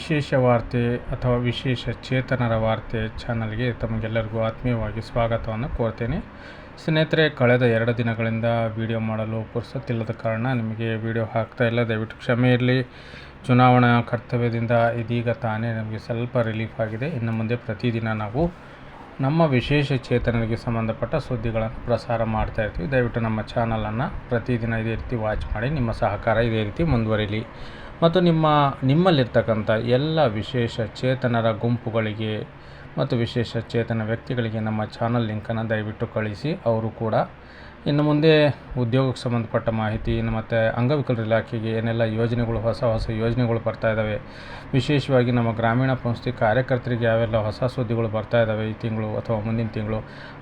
ವಿಶೇಷ ವಾರ್ತೆ ಅಥವಾ ವಿಶೇಷ ಚೇತನರ ವಾರ್ತೆ ಚಾನಲ್ಗೆ ತಮಗೆಲ್ಲರಿಗೂ ಆತ್ಮೀಯವಾಗಿ ಸ್ವಾಗತವನ್ನು ಕೋರ್ತೇನೆ. ಸ್ನೇಹಿತರೆ, ಕಳೆದ ಎರಡು ದಿನಗಳಿಂದ ವಿಡಿಯೋ ಮಾಡಲು ಪುರ್ಸತ್ತಿಲ್ಲದ ಕಾರಣ ನಿಮಗೆ ವಿಡಿಯೋ ಹಾಕ್ತಾ ಇಲ್ಲ. ದಯವಿಟ್ಟು ಕ್ಷಮೆ ಇರಲಿ. ಚುನಾವಣಾ ಕರ್ತವ್ಯದಿಂದ ಇದೀಗ ತಾನೇ ನಮಗೆ ಸ್ವಲ್ಪ ರಿಲೀಫ್ ಆಗಿದೆ. ಇನ್ನು ಮುಂದೆ ಪ್ರತಿದಿನ ನಾವು ನಮ್ಮ ವಿಶೇಷ ಚೇತನರಿಗೆ ಸಂಬಂಧಪಟ್ಟ ಸುದ್ದಿಗಳನ್ನು ಪ್ರಸಾರ ಮಾಡ್ತಾ ಇರ್ತೀವಿ. ದಯವಿಟ್ಟು ನಮ್ಮ ಚಾನಲನ್ನು ಪ್ರತಿದಿನ ಇದೇ ರೀತಿ ವಾಚ್ ಮಾಡಿ. ನಿಮ್ಮ ಸಹಕಾರ ಇದೇ ರೀತಿ ಮುಂದುವರಿಲಿ. ಮತ್ತು ನಿಮ್ಮ, ನಿಮ್ಮಲ್ಲಿರ್ತಕ್ಕಂಥ ಎಲ್ಲ ವಿಶೇಷ ಚೇತನರ ಗುಂಪುಗಳಿಗೆ ಮತ್ತು ವಿಶೇಷ ಚೇತನ ವ್ಯಕ್ತಿಗಳಿಗೆ ನಮ್ಮ ಚಾನಲ್ ಲಿಂಕನ್ನು ದಯವಿಟ್ಟು ಕಳಿಸಿ. ಅವರು ಕೂಡ ಇನ್ನು ಮುಂದೆ ಉದ್ಯೋಗಕ್ಕೆ ಸಂಬಂಧಪಟ್ಟ ಮಾಹಿತಿ, ಇನ್ನು ಮತ್ತು ಅಂಗವಿಕಲರ ಇಲಾಖೆಗೆ ಏನೆಲ್ಲ ಯೋಜನೆಗಳು, ಹೊಸ ಹೊಸ ಯೋಜನೆಗಳು ಬರ್ತಾ ಇದ್ದಾವೆ, ವಿಶೇಷವಾಗಿ ನಮ್ಮ ಗ್ರಾಮೀಣ ಸಂಸ್ಥೆ ಕಾರ್ಯಕರ್ತರಿಗೆ ಯಾವೆಲ್ಲ ಹೊಸ ಸುದ್ದಿಗಳು ಬರ್ತಾ ಇದ್ದಾವೆ ಈ ತಿಂಗಳು ಅಥವಾ ಮುಂದಿನ ತಿಂಗಳು,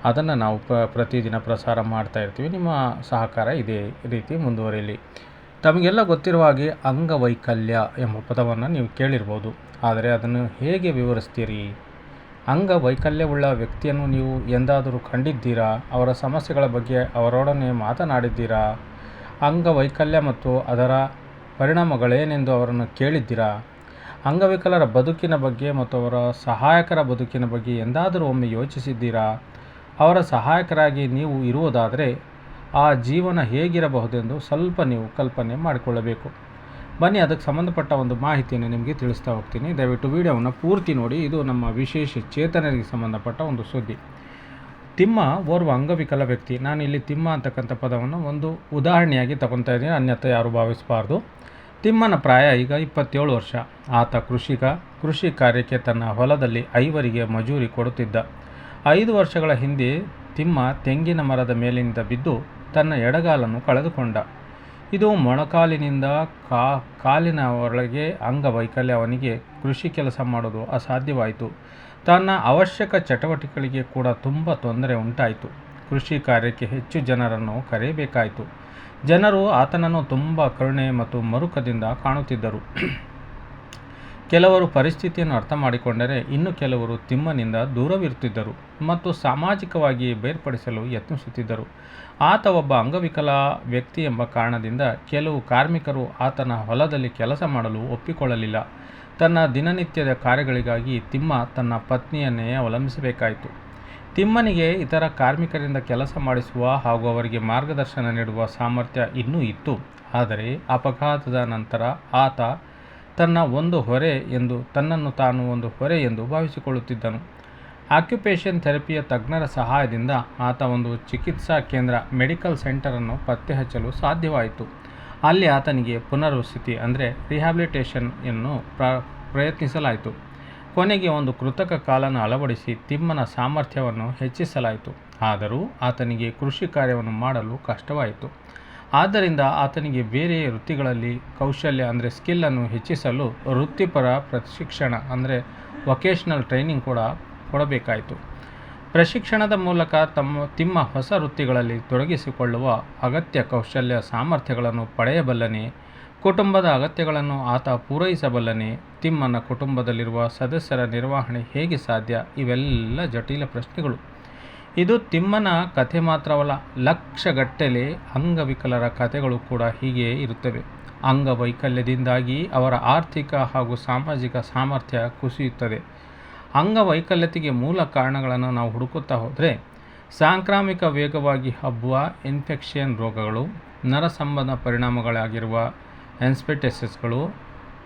ಅದನ್ನು ನಾವು ಪ್ರತಿದಿನ ಪ್ರಸಾರ ಮಾಡ್ತಾ ಇರ್ತೀವಿ. ನಿಮ್ಮ ಸಹಕಾರ ಇದೇ ರೀತಿ ಮುಂದುವರಿಯಲಿ. ತಮಗೆಲ್ಲ ಗೊತ್ತಿರುವ ಹಾಗೆ ಅಂಗವೈಕಲ್ಯ ಎಂಬ ಪದವನ್ನು ನೀವು ಕೇಳಿರ್ಬೋದು. ಆದರೆ ಅದನ್ನು ಹೇಗೆ ವಿವರಿಸ್ತೀರಿ? ಅಂಗವೈಕಲ್ಯವುಳ್ಳ ವ್ಯಕ್ತಿಯನ್ನು ನೀವು ಎಂದಾದರೂ ಕಂಡಿದ್ದೀರಾ? ಅವರ ಸಮಸ್ಯೆಗಳ ಬಗ್ಗೆ ಅವರೊಡನೆ ಮಾತನಾಡಿದ್ದೀರಾ? ಅಂಗವೈಕಲ್ಯ ಮತ್ತು ಅದರ ಪರಿಣಾಮಗಳೇನೆಂದು ಅವರನ್ನು ಕೇಳಿದ್ದೀರಾ? ಅಂಗವಿಕಲರ ಬದುಕಿನ ಬಗ್ಗೆ ಮತ್ತು ಅವರ ಸಹಾಯಕರ ಬದುಕಿನ ಬಗ್ಗೆ ಎಂದಾದರೂ ಒಮ್ಮೆ ಯೋಚಿಸಿದ್ದೀರಾ? ಅವರ ಸಹಾಯಕರಾಗಿ ನೀವು ಇರುವುದಾದರೆ ಆ ಜೀವನ ಹೇಗಿರಬಹುದೆಂದು ಸ್ವಲ್ಪ ನೀವು ಕಲ್ಪನೆ ಮಾಡಿಕೊಳ್ಳಬೇಕು. ಬನ್ನಿ, ಅದಕ್ಕೆ ಸಂಬಂಧಪಟ್ಟ ಒಂದು ಮಾಹಿತಿಯನ್ನು ನಿಮಗೆ ತಿಳಿಸ್ತಾ ಹೋಗ್ತೀನಿ. ದಯವಿಟ್ಟು ವಿಡಿಯೋವನ್ನು ಪೂರ್ತಿ ನೋಡಿ. ಇದು ನಮ್ಮ ವಿಶೇಷ ಚೇತನರಿಗೆ ಸಂಬಂಧಪಟ್ಟ ಒಂದು ಸುದ್ದಿ. ತಿಮ್ಮ ಓರ್ವ ಅಂಗವಿಕಲ ವ್ಯಕ್ತಿ. ನಾನು ಇಲ್ಲಿ ತಿಮ್ಮ ಅಂತಕ್ಕಂಥ ಪದವನ್ನು ಒಂದು ಉದಾಹರಣೆಯಾಗಿ ತಗೊತಾ ಇದ್ದೀನಿ. ಅನ್ಯಥ ಯಾರು ಭಾವಿಸಬಾರ್ದು. ತಿಮ್ಮನ ಪ್ರಾಯ ಈಗ ಇಪ್ಪತ್ತೇಳು ವರ್ಷ. ಆತ ಕೃಷಿಕ. ಕೃಷಿ ಕಾರ್ಯಕ್ಕೆ ತನ್ನ ಹೊಲದಲ್ಲಿ ಐವರಿಗೆ ಮಜೂರಿ ಕೊಡುತ್ತಿದ್ದ. ಐದು ವರ್ಷಗಳ ಹಿಂದೆ ತಿಮ್ಮ ತೆಂಗಿನ ಮರದ ಮೇಲಿನಿಂದ ಬಿದ್ದು ತನ್ನ ಎಡಗಾಲನ್ನು ಕಳೆದುಕೊಂಡ. ಇದು ಮೊಣಕಾಲಿನಿಂದ ಕಾ, ಕಾಲಿನ ಒಳಗೆ ಅಂಗವೈಕಲ್ಯ ಅವನಿಗೆ ಕೃಷಿ ಕೆಲಸ ಮಾಡೋದು ಅಸಾಧ್ಯವಾಯಿತು. ತನ್ನ ಅವಶ್ಯಕ ಚಟುವಟಿಕೆಗಳಿಗೆ ಕೂಡ ತುಂಬ ತೊಂದರೆ ಉಂಟಾಯಿತು. ಕೃಷಿ ಕಾರ್ಯಕ್ಕೆ ಹೆಚ್ಚು ಜನರನ್ನು ಕರೆಯಬೇಕಾಯಿತು. ಜನರು ಆತನನ್ನು ತುಂಬ ಕರುಣೆ ಮತ್ತು ಮರುಕದಿಂದ ಕಾಣುತ್ತಿದ್ದರು. ಕೆಲವರು ಪರಿಸ್ಥಿತಿಯನ್ನು ಅರ್ಥ ಮಾಡಿಕೊಂಡರೆ ಇನ್ನು ಕೆಲವರು ತಿಮ್ಮನಿಂದ ದೂರವಿರುತ್ತಿದ್ದರು ಮತ್ತು ಸಾಮಾಜಿಕವಾಗಿ ಬೇರ್ಪಡಿಸಲು ಯತ್ನಿಸುತ್ತಿದ್ದರು. ಆತ ಒಬ್ಬ ಅಂಗವಿಕಲ ವ್ಯಕ್ತಿ ಎಂಬ ಕಾರಣದಿಂದ ಕೆಲವು ಕಾರ್ಮಿಕರು ಆತನ ಹೊಲದಲ್ಲಿ ಕೆಲಸ ಮಾಡಲು ಒಪ್ಪಿಕೊಳ್ಳಲಿಲ್ಲ. ತನ್ನ ದಿನನಿತ್ಯದ ಕಾರ್ಯಗಳಿಗಾಗಿ ತಿಮ್ಮ ತನ್ನ ಪತ್ನಿಯನ್ನೇ ಅವಲಂಬಿಸಬೇಕಾಯಿತು. ತಿಮ್ಮನಿಗೆ ಇತರ ಕಾರ್ಮಿಕರಿಂದ ಕೆಲಸ ಮಾಡಿಸುವ ಹಾಗೂ ಅವರಿಗೆ ಮಾರ್ಗದರ್ಶನ ನೀಡುವ ಸಾಮರ್ಥ್ಯ ಇನ್ನೂ ಇತ್ತು. ಆದರೆ ಅಪಘಾತದ ನಂತರ ಆತ ತನ್ನ ಒಂದು ಹೊರೆ ಎಂದು, ತನ್ನನ್ನು ತಾನು ಒಂದು ಹೊರೆ ಎಂದು ಭಾವಿಸಿಕೊಳ್ಳುತ್ತಿದ್ದನು. ಆಕ್ಯುಪೇಷನ್ ಥೆರಪಿಯ ತಜ್ಞರ ಸಹಾಯದಿಂದ ಆತ ಒಂದು ಚಿಕಿತ್ಸಾ ಕೇಂದ್ರ, ಮೆಡಿಕಲ್ ಸೆಂಟರನ್ನು ಪತ್ತೆ ಹಚ್ಚಲು ಸಾಧ್ಯವಾಯಿತು. ಅಲ್ಲಿ ಆತನಿಗೆ ಪುನರ್ವಸತಿ ಅಂದರೆ ರಿಹ್ಯಾಬಿಲಿಟೇಷನ್ನು ಪ್ರ, ಪ್ರಯತ್ನಿಸಲಾಯಿತು. ಕೊನೆಗೆ ಒಂದು ಕೃತಕ ಕಾಲನ್ನು ಅಳವಡಿಸಿ ತಿಮ್ಮನ ಸಾಮರ್ಥ್ಯವನ್ನು ಹೆಚ್ಚಿಸಲಾಯಿತು. ಆದರೂ ಆತನಿಗೆ ಕೃಷಿ ಕಾರ್ಯವನ್ನು ಮಾಡಲು ಕಷ್ಟವಾಯಿತು. ಆದ್ದರಿಂದ ಆತನಿಗೆ ಬೇರೆ ವೃತ್ತಿಗಳಲ್ಲಿ ಕೌಶಲ್ಯ ಅಂದರೆ ಸ್ಕಿಲ್ಲನ್ನು ಹೆಚ್ಚಿಸಲು ವೃತ್ತಿಪರ ಪ್ರಶಿಕ್ಷಣ ಅಂದರೆ ವೊಕೇಶ್ನಲ್ ಟ್ರೈನಿಂಗ್ ಕೂಡ ಕೊಡಬೇಕಾಯಿತು. ಪ್ರಶಿಕ್ಷಣದ ಮೂಲಕ ತಮ್ಮ, ತಿಮ್ಮ ಹೊಸ ವೃತ್ತಿಗಳಲ್ಲಿ ತೊಡಗಿಸಿಕೊಳ್ಳುವ ಅಗತ್ಯ ಕೌಶಲ್ಯ ಸಾಮರ್ಥ್ಯಗಳನ್ನು ಪಡೆಯಬಲ್ಲನೆ, ಕುಟುಂಬದ ಅಗತ್ಯಗಳನ್ನು ಆತ ಪೂರೈಸಬಲ್ಲನೆ, ತಿಮ್ಮನ ಕುಟುಂಬದಲ್ಲಿರುವ ಸದಸ್ಯರ ನಿರ್ವಹಣೆ ಹೇಗೆ ಸಾಧ್ಯ? ಇವೆಲ್ಲ ಜಟಿಲ ಪ್ರಶ್ನೆಗಳು. ಇದು ತಿಮ್ಮನ ಕಥೆ ಮಾತ್ರವಲ್ಲ, ಲಕ್ಷಗಟ್ಟಲೆ ಅಂಗವಿಕಲರ ಕಥೆಗಳು ಕೂಡ ಹೀಗೆ ಇರುತ್ತವೆ. ಅಂಗವೈಕಲ್ಯದಿಂದಾಗಿ ಅವರ ಆರ್ಥಿಕ ಹಾಗೂ ಸಾಮಾಜಿಕ ಸಾಮರ್ಥ್ಯ ಕುಸಿಯುತ್ತದೆ. ಅಂಗವೈಕಲ್ಯತೆಗೆ ಮೂಲ ಕಾರಣಗಳನ್ನು ನಾವು ಹುಡುಕುತ್ತಾ ಹೋದರೆ, ಸಾಂಕ್ರಾಮಿಕ ವೇಗವಾಗಿ ಹಬ್ಬುವ ಇನ್ಫೆಕ್ಷನ್ ರೋಗಗಳು ನರ ಸಂಬಂಧ ಪರಿಣಾಮಗಳಾಗಿರುವ ಎನ್ಸ್ಪೆಟೆಸಸ್ಗಳು,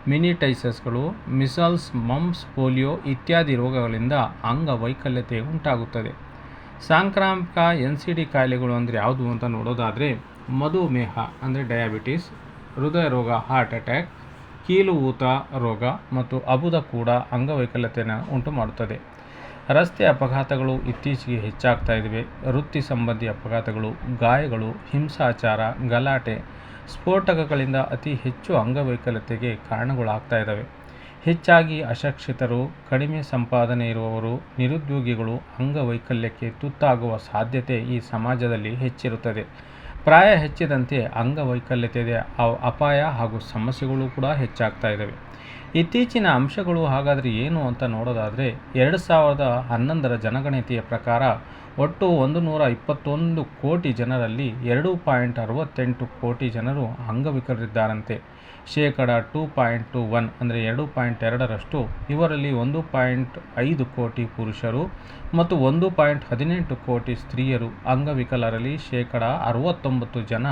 ಮಿನಿಟೈಸಸ್ಗಳು, ಮಿಸಲ್ಸ್, ಮಮ್ಸ್, ಪೋಲಿಯೋ ಇತ್ಯಾದಿ ರೋಗಗಳಿಂದ ಅಂಗವೈಕಲ್ಯತೆ ಉಂಟಾಗುತ್ತದೆ. ಸಾಂಕ್ರಾಮಿಕ ಎನ್ ಸಿ ಡಿ ಕಾಯಿಲೆಗಳು ಅಂದರೆ ಯಾವುದು ಅಂತ ನೋಡೋದಾದರೆ ಮಧುಮೇಹ, ಅಂದರೆ ಡಯಾಬಿಟಿಸ್ ಹೃದಯ ರೋಗ ಹಾರ್ಟ್ ಅಟ್ಯಾಕ್ ಕೀಲು ಊತ ರೋಗ ಮತ್ತು ಅಬುದ ಕೂಡ ಅಂಗವೈಕಲ್ಯತೆಯನ್ನು ಉಂಟು ಮಾಡುತ್ತದೆ. ರಸ್ತೆ ಅಪಘಾತಗಳು ಇತ್ತೀಚೆಗೆ ಹೆಚ್ಚಾಗ್ತಾ ಇದ್ದಾವೆ. ವೃತ್ತಿ ಸಂಬಂಧಿ ಅಪಘಾತಗಳು, ಗಾಯಗಳು, ಹಿಂಸಾಚಾರ, ಗಲಾಟೆ, ಸ್ಫೋಟಕಗಳಿಂದ ಅತಿ ಹೆಚ್ಚು ಅಂಗವೈಕಲ್ಯತೆಗೆ ಕಾರಣಗಳಾಗ್ತಾ ಇದ್ದಾವೆ. ಹೆಚ್ಚಾಗಿ ಅಶಿಕ್ಷಿತರು, ಕಡಿಮೆ ಸಂಪಾದನೆ ಇರುವವರು, ನಿರುದ್ಯೋಗಿಗಳು, ಅಂಗವೈಕಲ್ಯಕ್ಕೆ ತುತ್ತಾಗುವ ಸಾಧ್ಯತೆ ಈ ಸಮಾಜದಲ್ಲಿ ಹೆಚ್ಚಿರುತ್ತದೆ. ಪ್ರಾಯ ಹೆಚ್ಚಿದಂತೆ ಅಂಗವೈಕಲ್ಯತೆ ಅಪಾಯ ಹಾಗೂ ಸಮಸ್ಯೆಗಳು ಕೂಡ ಹೆಚ್ಚಾಗ್ತಾ ಇದ್ದಾವೆ ಇತ್ತೀಚಿನ ಅಂಶಗಳು ಹಾಗಾದರೆ ಏನು ಅಂತ ನೋಡೋದಾದರೆ, ಎರಡು ಸಾವಿರದ ಹನ್ನೊಂದರ ಜನಗಣತಿಯ ಪ್ರಕಾರ ಒಟ್ಟು ಒಂದು ನೂರ ಇಪ್ಪತ್ತೊಂದು ಕೋಟಿ ಜನರಲ್ಲಿ ಎರಡು ಪಾಯಿಂಟ್ ಅರವತ್ತೆಂಟು ಕೋಟಿ ಜನರು ಅಂಗವಿಕಲರಿದ್ದಾರಂತೆ. ಶೇಕಡ ಟೂ ಪಾಯಿಂಟ್ ಟು ಒನ್ ಅಂದರೆ ಎರಡು ಪಾಯಿಂಟ್ ಎರಡರಷ್ಟು, ಇವರಲ್ಲಿ ಒಂದು ಪಾಯಿಂಟ್ ಐದು ಕೋಟಿ ಪುರುಷರು ಮತ್ತು ಒಂದು ಪಾಯಿಂಟ್ ಹದಿನೆಂಟು ಕೋಟಿ ಸ್ತ್ರೀಯರು ಅಂಗವಿಕಲರಲ್ಲಿ ಶೇಕಡ ಅರವತ್ತೊಂಬತ್ತು ಜನ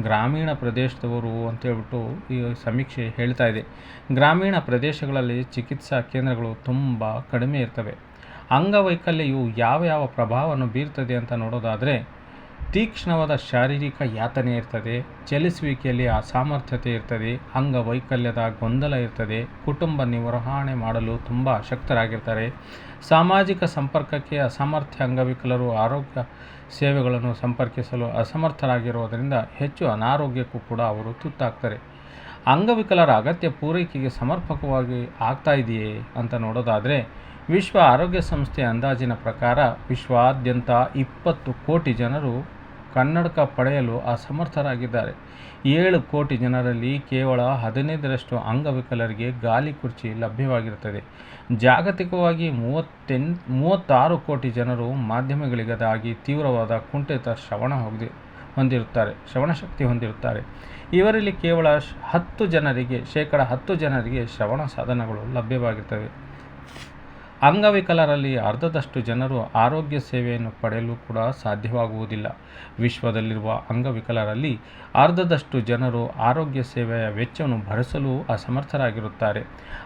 ಗ್ರಾಮೀಣ ಪ್ರದೇಶದವರು ಅಂತೇಳ್ಬಿಟ್ಟು ಈ ಸಮೀಕ್ಷೆ ಹೇಳ್ತಾ ಇದೆ. ಗ್ರಾಮೀಣ ಪ್ರದೇಶಗಳಲ್ಲಿ ಚಿಕಿತ್ಸಾ ಕೇಂದ್ರಗಳು ತುಂಬ ಕಡಿಮೆ ಇರ್ತವೆ. ಅಂಗವೈಕಲ್ಯವು ಯಾವ ಯಾವ ಪ್ರಭಾವವನ್ನು ಬೀರ್ತದೆ ಅಂತ ನೋಡೋದಾದರೆ, ತೀಕ್ಷ್ಣವಾದ ಶಾರೀರಿಕ ಯಾತನೆ ಇರ್ತದೆ, ಚಲಿಸುವಿಕೆಯಲ್ಲಿ ಅಸಾಮರ್ಥ್ಯತೆ ಇರ್ತದೆ, ಅಂಗವೈಕಲ್ಯದ ಗೊಂದಲ ಇರ್ತದೆ, ಕುಟುಂಬ ನಿರ್ವಹಣೆ ಮಾಡಲು ತುಂಬ ಅಶಕ್ತರಾಗಿರ್ತಾರೆ ಸಾಮಾಜಿಕ ಸಂಪರ್ಕಕ್ಕೆ ಅಸಾಮರ್ಥ್ಯ, ಅಂಗವಿಕಲರು ಆರೋಗ್ಯ ಸೇವೆಗಳನ್ನು ಸಂಪರ್ಕಿಸಲು ಅಸಮರ್ಥರಾಗಿರುವುದರಿಂದ ಹೆಚ್ಚು ಅನಾರೋಗ್ಯಕ್ಕೂ ಕೂಡ ಅವರು ತುತ್ತಾಗ್ತಾರೆ. ಅಂಗವಿಕಲರ ಅಗತ್ಯ ಪೂರೈಕೆಗೆ ಸಮರ್ಪಕವಾಗಿ ಆಗ್ತಾ ಇದೆಯೇ ಅಂತ ನೋಡೋದಾದರೆ ವಿಶ್ವ ಆರೋಗ್ಯ ಸಂಸ್ಥೆಯ ಅಂದಾಜಿನ ಪ್ರಕಾರ ವಿಶ್ವಾದ್ಯಂತ ಇಪ್ಪತ್ತು ಕೋಟಿ ಜನರು ಕನ್ನಡಕ ಪಡೆಯಲು ಅಸಮರ್ಥರಾಗಿದ್ದಾರೆ. ಏಳು ಕೋಟಿ ಜನರಲ್ಲಿ ಕೇವಲ ಹದಿನೈದರಷ್ಟು ಅಂಗವಿಕಲರಿಗೆ ಗಾಲಿ ಕುರ್ಚಿ ಲಭ್ಯವಾಗಿರುತ್ತದೆ. ಜಾಗತಿಕವಾಗಿ ಮೂವತ್ತೆನ್ ಮೂವತ್ತಾರು ಕೋಟಿ ಜನರು ಮಾಧ್ಯಮಗಳಿಗದಾಗಿ ತೀವ್ರವಾದ ಕುಂಠಿತ ಶ್ರವಣ ಹೊಂದಿ ಹೊಂದಿರುತ್ತಾರೆ, ಶ್ರವಣ ಶಕ್ತಿ ಹೊಂದಿರುತ್ತಾರೆ. ಇವರಲ್ಲಿ ಕೇವಲ ಹತ್ತು ಜನರಿಗೆ, ಶೇಕಡ ಹತ್ತು ಜನರಿಗೆ ಶ್ರವಣ ಸಾಧನಗಳು ಲಭ್ಯವಾಗಿರ್ತವೆ. ಅಂಗವಿಕಲರಲ್ಲಿ ಅರ್ಧದಷ್ಟು ಜನರು ಆರೋಗ್ಯ ಸೇವೆಯನ್ನು ಪಡೆಯಲು ಕೂಡ ಸಾಧ್ಯವಾಗುವುದಿಲ್ಲ. ವಿಶ್ವದಲ್ಲಿರುವ ಅಂಗವಿಕಲರಲ್ಲಿ ಅರ್ಧದಷ್ಟು ಜನರು ಆರೋಗ್ಯ ಸೇವೆಯ ವೆಚ್ಚವನ್ನು ಭರಿಸಲು ಅಸಮರ್ಥರಾಗಿರುತ್ತಾರೆ.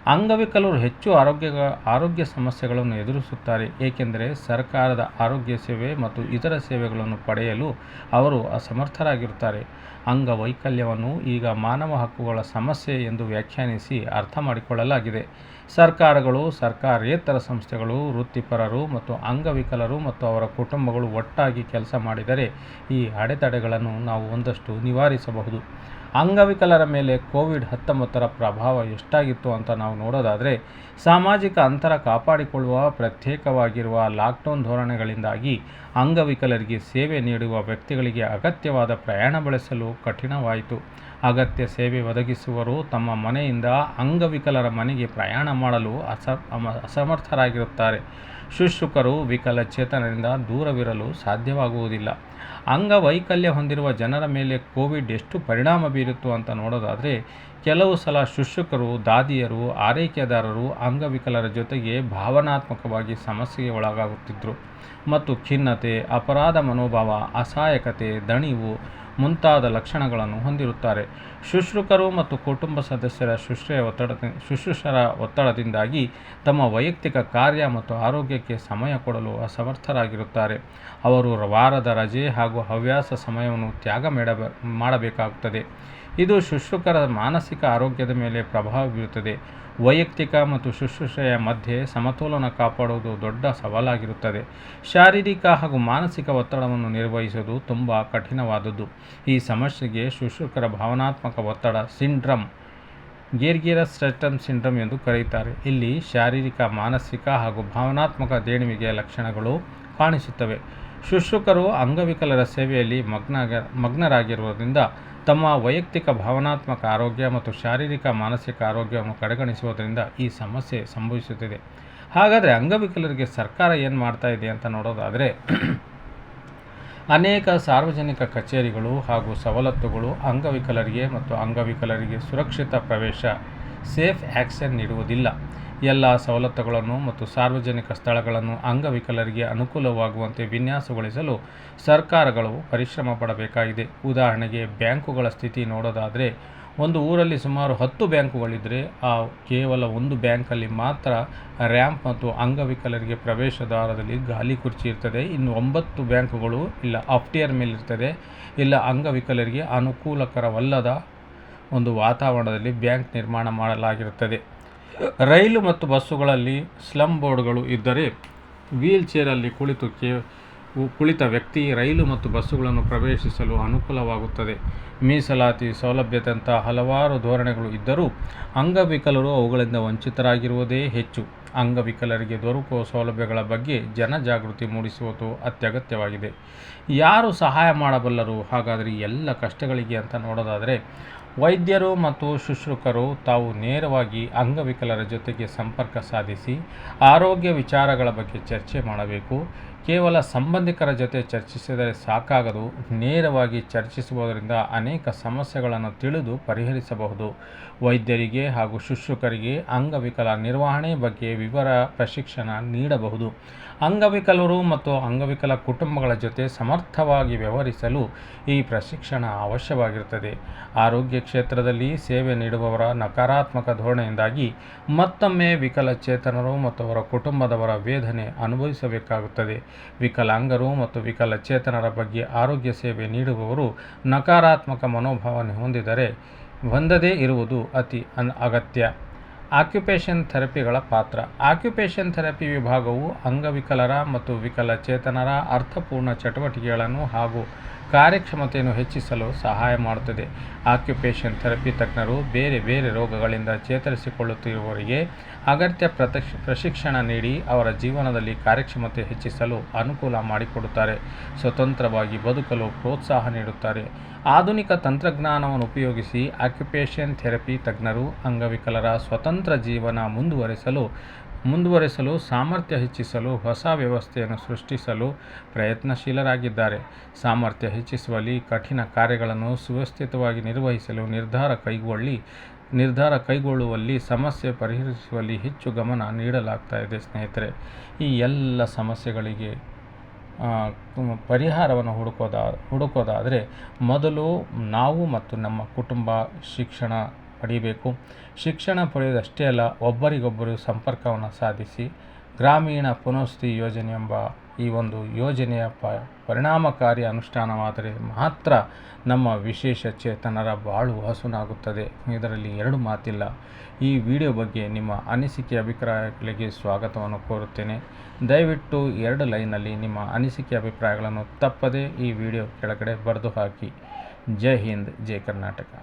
ಅಂಗವಿಕಲರು ಹೆಚ್ಚು ಆರೋಗ್ಯ ಆರೋಗ್ಯ ಸಮಸ್ಯೆಗಳನ್ನು ಎದುರಿಸುತ್ತಾರೆ, ಏಕೆಂದರೆ ಸರ್ಕಾರದ ಆರೋಗ್ಯ ಸೇವೆ ಮತ್ತು ಇತರ ಸೇವೆಗಳನ್ನು ಪಡೆಯಲು ಅವರು ಅಸಮರ್ಥರಾಗಿರುತ್ತಾರೆ. ಅಂಗವೈಕಲ್ಯವನ್ನು ಈಗ ಮಾನವ ಹಕ್ಕುಗಳ ಸಮಸ್ಯೆ ಎಂದು ವ್ಯಾಖ್ಯಾನಿಸಿ ಅರ್ಥ ಮಾಡಿಕೊಳ್ಳಲಾಗಿದೆ. ಸರ್ಕಾರಗಳು ಸರ್ಕಾರೇತರ ಸಂಸ್ಥೆಗಳು, ವೃತ್ತಿಪರರು ಮತ್ತು ಅಂಗವಿಕಲರು ಮತ್ತು ಅವರ ಕುಟುಂಬಗಳು ಒಟ್ಟಾಗಿ ಕೆಲಸ ಮಾಡಿದರೆ ಈ ಅಡೆತಡೆಗಳನ್ನು ನಾವು ಒಂದಷ್ಟು ನಿವಾರಿಸಬಹುದು. ಅಂಗವಿಕಲರ ಮೇಲೆ ಕೋವಿಡ್ ಹತ್ತೊಂಬತ್ತರ ಪ್ರಭಾವ ಎಷ್ಟಾಗಿತ್ತು ಅಂತ ನಾವು ನೋಡೋದಾದರೆ, ಸಾಮಾಜಿಕ ಅಂತರ ಕಾಪಾಡಿಕೊಳ್ಳುವ, ಪ್ರತ್ಯೇಕವಾಗಿರುವ ಲಾಕ್ಡೌನ್ ಧೋರಣೆಗಳಿಂದಾಗಿ ಅಂಗವಿಕಲರಿಗೆ ಸೇವೆ ನೀಡುವ ವ್ಯಕ್ತಿಗಳಿಗೆ ಅಗತ್ಯವಾದ ಪ್ರಯಾಣ ಬಳಸಲು ಕಠಿಣವಾಯಿತು. ಅಗತ್ಯ ಸೇವೆ ಒದಗಿಸುವರು ತಮ್ಮ ಮನೆಯಿಂದ ಅಂಗವಿಕಲರ ಮನೆಗೆ ಪ್ರಯಾಣ ಮಾಡಲು ಅಸ ಅಸಮರ್ಥರಾಗಿರುತ್ತಾರೆ. ಶುಶ್ರೂಕರು ವಿಕಲಚೇತನದಿಂದ ದೂರವಿರಲು ಸಾಧ್ಯವಾಗುವುದಿಲ್ಲ. ಅಂಗವೈಕಲ್ಯ ಹೊಂದಿರುವ ಜನರ ಮೇಲೆ ಕೋವಿಡ್ ಎಷ್ಟು ಪರಿಣಾಮ ಬೀರಿತು ಅಂತ ನೋಡೋದಾದರೆ, ಕೆಲವು ಸಲ ಶುಶ್ರೂಕರು ದಾದಿಯರು, ಆರೈಕೆದಾರರು ಅಂಗವಿಕಲರ ಜೊತೆಗೆ ಭಾವನಾತ್ಮಕವಾಗಿ ಸಮಸ್ಯೆಗೆ ಒಳಗಾಗುತ್ತಿದ್ದರು ಮತ್ತು ಖಿನ್ನತೆ, ಅಪರಾಧ ಮನೋಭಾವ, ಅಸಹಾಯಕತೆ, ದಣಿವು ಮುಂತಾದ ಲಕ್ಷಣಗಳನ್ನು ಹೊಂದಿರುತ್ತಾರೆ. ಶುಶ್ರೂಕರು ಮತ್ತು ಕುಟುಂಬ ಸದಸ್ಯರ ಶುಶ್ರೆಯ ಒತ್ತಡ ಶುಶ್ರೂಷರ ಒತ್ತಡದಿಂದಾಗಿ ತಮ್ಮ ವೈಯಕ್ತಿಕ ಕಾರ್ಯ ಮತ್ತು ಆರೋಗ್ಯಕ್ಕೆ ಸಮಯ ಕೊಡಲು ಅಸಮರ್ಥರಾಗಿರುತ್ತಾರೆ. ಅವರು ವಾರದ ರಜೆ ಹಾಗೂ ಹವ್ಯಾಸ ಸಮಯವನ್ನು ತ್ಯಾಗ ಮಾಡಬ ಮಾಡಬೇಕಾಗುತ್ತದೆ. ಇದು ಶುಶ್ರೂಷಕರ ಮಾನಸಿಕ ಆರೋಗ್ಯದ ಮೇಲೆ ಪ್ರಭಾವ ಬೀರುತ್ತದೆ. ವೈಯಕ್ತಿಕ ಮತ್ತು ಶುಶ್ರೂಷೆಯ ಮಧ್ಯೆ ಸಮತೋಲನ ಕಾಪಾಡುವುದು ದೊಡ್ಡ ಸವಾಲಾಗಿರುತ್ತದೆ. ಶಾರೀರಿಕ ಹಾಗೂ ಮಾನಸಿಕ ಒತ್ತಡವನ್ನು ನಿರ್ವಹಿಸುವುದು ತುಂಬ ಕಠಿಣವಾದದ್ದು. ಈ ಸಮಸ್ಯೆಗೆ ಶುಶ್ರೂಷಕರ ಭಾವನಾತ್ಮಕ ಒತ್ತಡ ಸಿಂಡ್ರಮ್, ಗೇರ್ಗಿರ ಸ್ಟ್ರೆಟಮ್ ಸಿಂಡ್ರಮ್ ಎಂದು ಕರೆಯುತ್ತಾರೆ. ಇಲ್ಲಿ ಶಾರೀರಿಕ, ಮಾನಸಿಕ ಹಾಗೂ ಭಾವನಾತ್ಮಕ ದೇಣಿಗೆಯ ಲಕ್ಷಣಗಳು ಕಾಣಿಸುತ್ತವೆ. ಶುಶ್ರೂಕರು ಅಂಗವಿಕಲರ ಸೇವೆಯಲ್ಲಿ ಮಗ್ನ ಮಗ್ನರಾಗಿರುವುದರಿಂದ ತಮ್ಮ ವೈಯಕ್ತಿಕ ಭಾವನಾತ್ಮಕ ಆರೋಗ್ಯ ಮತ್ತು ಶಾರೀರಿಕ ಮಾನಸಿಕ ಆರೋಗ್ಯವನ್ನು ಕಡೆಗಣಿಸುವುದರಿಂದ ಈ ಸಮಸ್ಯೆ ಸಂಭವಿಸುತ್ತಿದೆ. ಹಾಗಾದರೆ ಅಂಗವಿಕಲರಿಗೆ ಸರ್ಕಾರ ಏನು ಮಾಡ್ತಾ ಇದೆ ಅಂತ ನೋಡೋದಾದರೆ, ಅನೇಕ ಸಾರ್ವಜನಿಕ ಕಚೇರಿಗಳು ಹಾಗೂ ಸವಲತ್ತುಗಳು ಅಂಗವಿಕಲರಿಗೆ ಮತ್ತು ಅಂಗವಿಕಲರಿಗೆ ಸುರಕ್ಷಿತ ಪ್ರವೇಶ, ಸೇಫ್ ಆ್ಯಕ್ಷನ್ ನೀಡುವುದಿಲ್ಲ. ಎಲ್ಲ ಸವಲತ್ತುಗಳನ್ನು ಮತ್ತು ಸಾರ್ವಜನಿಕ ಸ್ಥಳಗಳನ್ನು ಅಂಗವಿಕಲರಿಗೆ ಅನುಕೂಲವಾಗುವಂತೆ ವಿನ್ಯಾಸಗೊಳಿಸಲು ಸರ್ಕಾರಗಳು ಪರಿಶ್ರಮ ಪಡಬೇಕಾಗಿದೆ. ಉದಾಹರಣೆಗೆ, ಬ್ಯಾಂಕುಗಳ ಸ್ಥಿತಿ ನೋಡೋದಾದರೆ, ಒಂದು ಊರಲ್ಲಿ ಸುಮಾರು ಹತ್ತು ಬ್ಯಾಂಕುಗಳಿದ್ದರೆ ಆ ಕೇವಲ ಒಂದು ಬ್ಯಾಂಕಲ್ಲಿ ಮಾತ್ರ ರ್ಯಾಂಪ್ ಮತ್ತು ಅಂಗವಿಕಲರಿಗೆ ಪ್ರವೇಶ ದ್ವಾರದಲ್ಲಿ ಗಾಲಿ ಕುರ್ಚಿ ಇರ್ತದೆ. ಇನ್ನು ಒಂಬತ್ತು ಬ್ಯಾಂಕುಗಳು ಇಲ್ಲ ಅಫ್ಟಿಯರ್ ಮೇಲಿರ್ತದೆ ಇಲ್ಲ, ಅಂಗವಿಕಲರಿಗೆ ಅನುಕೂಲಕರವಲ್ಲದ ಒಂದು ವಾತಾವರಣದಲ್ಲಿ ಬ್ಯಾಂಕ್ ನಿರ್ಮಾಣ ಮಾಡಲಾಗಿರುತ್ತದೆ. ರೈಲು ಮತ್ತು ಬಸ್ಸುಗಳಲ್ಲಿ ಸ್ಲಮ್ ಬೋರ್ಡ್ಗಳು ಇದ್ದರೆ ವೀಲ್ ಚೇರಲ್ಲಿ ಕುಳಿತು ಕುಳಿತ ವ್ಯಕ್ತಿ ರೈಲು ಮತ್ತು ಬಸ್ಸುಗಳನ್ನು ಪ್ರವೇಶಿಸಲು ಅನುಕೂಲವಾಗುತ್ತದೆ. ಮೀಸಲಾತಿ ಸೌಲಭ್ಯದಂಥ ಹಲವಾರು ಧೋರಣೆಗಳು ಇದ್ದರೂ ಅಂಗವಿಕಲರು ಅವುಗಳಿಂದ ವಂಚಿತರಾಗಿರುವುದೇ ಹೆಚ್ಚು. ಅಂಗವಿಕಲರಿಗೆ ದೊರಕುವ ಸೌಲಭ್ಯಗಳ ಬಗ್ಗೆ ಜನಜಾಗೃತಿ ಮೂಡಿಸುವುದು ಅತ್ಯಗತ್ಯವಾಗಿದೆ. ಯಾರು ಸಹಾಯ ಮಾಡಬಲ್ಲರು? ಹಾಗಾದರೆ ಎಲ್ಲ ಕಷ್ಟಗಳಿಗೆ ಅಂತ ನೋಡೋದಾದರೆ, ವೈದ್ಯರು ಮತ್ತು ಶುಶ್ರೂಕರು ತಾವು ನೇರವಾಗಿ ಅಂಗವಿಕಲರ ಜೊತೆಗೆ ಸಂಪರ್ಕ ಸಾಧಿಸಿ, ಆರೋಗ್ಯ ವಿಚಾರಗಳ ಬಗ್ಗೆ ಚರ್ಚೆ ಮಾಡಬೇಕು. ಕೇವಲ ಸಂಬಂಧಿಕರ ಜೊತೆ ಚರ್ಚಿಸಿದರೆ ಸಾಕಾಗದು, ನೇರವಾಗಿ ಚರ್ಚಿಸುವುದರಿಂದ ಅನೇಕ ಸಮಸ್ಯೆಗಳನ್ನು ತಿಳಿದು ಪರಿಹರಿಸಬಹುದು. ವೈದ್ಯರಿಗೆ ಹಾಗೂ ಶುಶ್ರೂಕರಿಗೆ ಅಂಗವಿಕಲ ನಿರ್ವಹಣೆ ಬಗ್ಗೆ ವಿವರ ಪ್ರಶಿಕ್ಷಣ ನೀಡಬಹುದು. ಅಂಗವಿಕಲರು ಮತ್ತು ಅಂಗವಿಕಲ ಕುಟುಂಬಗಳ ಜೊತೆ ಸಮರ್ಥವಾಗಿ ವ್ಯವಹರಿಸಲು ಈ ಪ್ರಶಿಕ್ಷಣ ಅವಶ್ಯವಾಗಿರುತ್ತದೆ. ಆರೋಗ್ಯ ಕ್ಷೇತ್ರದಲ್ಲಿ ಸೇವೆ ನೀಡುವವರ ನಕಾರಾತ್ಮಕ ಧೋರಣೆಯಿಂದಾಗಿ ಮತ್ತೊಮ್ಮೆ ವಿಕಲಚೇತನರು ಮತ್ತು ಅವರ ಕುಟುಂಬದವರ ವೇದನೆ ಅನುಭವಿಸಬೇಕಾಗುತ್ತದೆ. ವಿಕಲಾಂಗರು ಮತ್ತು ವಿಕಲಚೇತನರ ಬಗ್ಗೆ ಆರೋಗ್ಯ ಸೇವೆ ನೀಡುವವರು ನಕಾರಾತ್ಮಕ ಮನೋಭಾವನೆ ಹೊಂದಿದರೆ ಹೊಂದದೇ ಇರುವುದು ಅತಿ ಅನ್ ಅಗತ್ಯ. ಆಕ್ಯುಪೇಷನ್ ಥೆರಪಿಗಳ ಪಾತ್ರ. ಆಕ್ಯುಪೇಷನ್ ಥೆರಪಿ ವಿಭಾಗವು ಅಂಗವಿಕಲರ ಮತ್ತು ವಿಕಲಚೇತನರ ಅರ್ಥಪೂರ್ಣ ಚಟುವಟಿಕೆಗಳನ್ನು ಹಾಗೂ ಕಾರ್ಯಕ್ಷಮತೆಯನ್ನು ಹೆಚ್ಚಿಸಲು ಸಹಾಯ ಮಾಡುತ್ತದೆ. ಆಕ್ಯುಪೇಷನ್ ಥೆರಪಿ ತಜ್ಞರು ಬೇರೆ ಬೇರೆ ರೋಗಗಳಿಂದ ಚೇತರಿಸಿಕೊಳ್ಳುತ್ತಿರುವವರಿಗೆ ಅಗತ್ಯ ಪ್ರತಕ್ಷ ಪ್ರಶಿಕ್ಷಣ ನೀಡಿ ಅವರ ಜೀವನದಲ್ಲಿ ಕಾರ್ಯಕ್ಷಮತೆ ಹೆಚ್ಚಿಸಲು ಅನುಕೂಲ ಮಾಡಿಕೊಡುತ್ತಾರೆ. ಸ್ವತಂತ್ರವಾಗಿ ಬದುಕಲು ಪ್ರೋತ್ಸಾಹ ನೀಡುತ್ತಾರೆ. ಆಧುನಿಕ ತಂತ್ರಜ್ಞಾನವನ್ನು ಉಪಯೋಗಿಸಿ ಆಕ್ಯುಪೇಷನ್ ಥೆರಪಿ ತಜ್ಞರು ಅಂಗವಿಕಲರ ಸ್ವತಂತ್ರ ಜೀವನ ಮುಂದುವರಿಸಲು ಮುಂದುವರಿಸಲು, ಸಾಮರ್ಥ್ಯ ಹೆಚ್ಚಿಸಲು, ಹೊಸ ವ್ಯವಸ್ಥೆಯನ್ನು ಸೃಷ್ಟಿಸಲು ಪ್ರಯತ್ನಶೀಲರಾಗಿದ್ದಾರೆ. ಸಾಮರ್ಥ್ಯ ಹೆಚ್ಚಿಸುವಲ್ಲಿ ಕಠಿಣ ಕಾರ್ಯಗಳನ್ನು ಸುವ್ಯವಸ್ಥಿತವಾಗಿ ನಿರ್ವಹಿಸಲು ನಿರ್ಧಾರ ಕೈಗೊಳ್ಳಿ, ನಿರ್ಧಾರ ಕೈಗೊಳ್ಳುವಲ್ಲಿ ಸಮಸ್ಯೆ ಪರಿಹರಿಸುವಲ್ಲಿ ಹೆಚ್ಚು ಗಮನ ನೀಡಲಾಗ್ತಾ ಇದೆ ಸ್ನೇಹಿತರೆ. ಈ ಎಲ್ಲ ಸಮಸ್ಯೆಗಳಿಗೆ ಪರಿಹಾರವನ್ನು ಹುಡುಕೋದ, ಹುಡುಕೋದಾದರೆ ಮೊದಲು ನಾವು ಮತ್ತು ನಮ್ಮ ಕುಟುಂಬ ಶಿಕ್ಷಣ ಪಡೀಬೇಕು. ಶಿಕ್ಷಣ ಪಡೆಯುವುದಷ್ಟೇ ಅಲ್ಲ, ಒಬ್ಬರಿಗೊಬ್ಬರು ಸಂಪರ್ಕವನ್ನು ಸಾಧಿಸಿ ಗ್ರಾಮೀಣ ಪುನಸ್ತಿ ಯೋಜನೆ ಎಂಬ ಈ ಒಂದು ಯೋಜನೆಯ ಪ, ಪರಿಣಾಮಕಾರಿ ಅನುಷ್ಠಾನವಾದರೆ ಮಾತ್ರ ನಮ್ಮ ವಿಶೇಷ ಚೇತನರ ಬಾಳು ಹಸುನಾಗುತ್ತದೆ. ಇದರಲ್ಲಿ ಎರಡು ಮಾತಿಲ್ಲ. ಈ ವಿಡಿಯೋ ಬಗ್ಗೆ ನಿಮ್ಮ ಅನಿಸಿಕೆ ಅಭಿಪ್ರಾಯಗಳಿಗೆ ಸ್ವಾಗತವನ್ನು ಕೋರುತ್ತೇನೆ. ದಯವಿಟ್ಟು ಎರಡು ಲೈನಲ್ಲಿ ನಿಮ್ಮ ಅನಿಸಿಕೆ ಅಭಿಪ್ರಾಯಗಳನ್ನು ತಪ್ಪದೇ ಈ ವಿಡಿಯೋ ಕೆಳಗಡೆ ಬರೆದು ಹಾಕಿ ಜೈ ಹಿಂದ್, ಜೈ ಕರ್ನಾಟಕ.